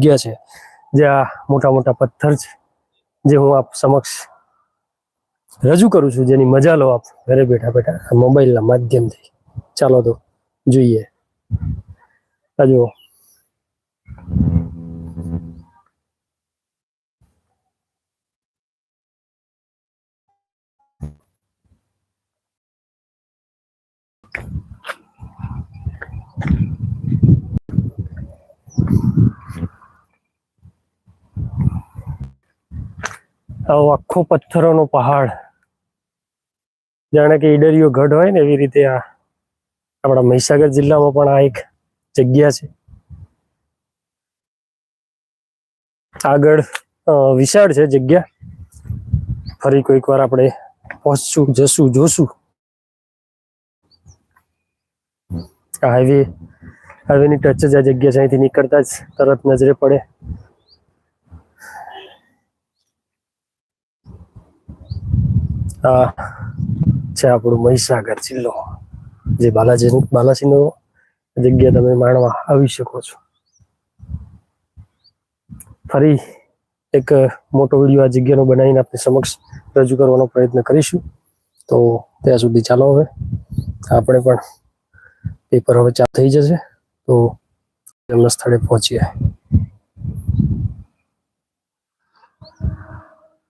જગ્યા છે, જ્યાં મોટા મોટા પથ્થર છે, જે હું આપ સમક્ષ રજૂ કરું છું, જેની મજા લો આપ ઘરે બેઠા બેઠા મોબાઈલના માધ્યમથી. ચાલો તો જોઈએ. આ આવો આખો પથ્થરોનો પહાડ. જાણે કે ઈડરિયો ગઢ હોય ને એવી રીતે આ આપણા મહીસાગર જિલ્લામાં પણ આ એક જગ્યા છે. આગળ વિશાળ છે જગ્યા. ફરી કોઈક વાર આપણે પહોંચશું, જશું, જોશું. હાઈવે હાઈવેની ટચ જ આ જગ્યા છે. અહીંથી નીકળતા જ તરત નજરે પડે. આ છે આપણો મહીસાગર જિલ્લો, જે બાલાજી, બાલાજીનો જગ્યા તમે માણવા આવી શકો છો. ફરી એક મોટો વીડિયો આ જગ્યાનો બનાવીને આપની સમક્ષ રજૂ કરવાનો પ્રયત્ન કરીશું. તો ત્યાં સુધી ચાલો હવે. આપણે પણ પેપર હવે ચાલુ થઈ જશે, તો એમના સ્થળે પહોંચીએ.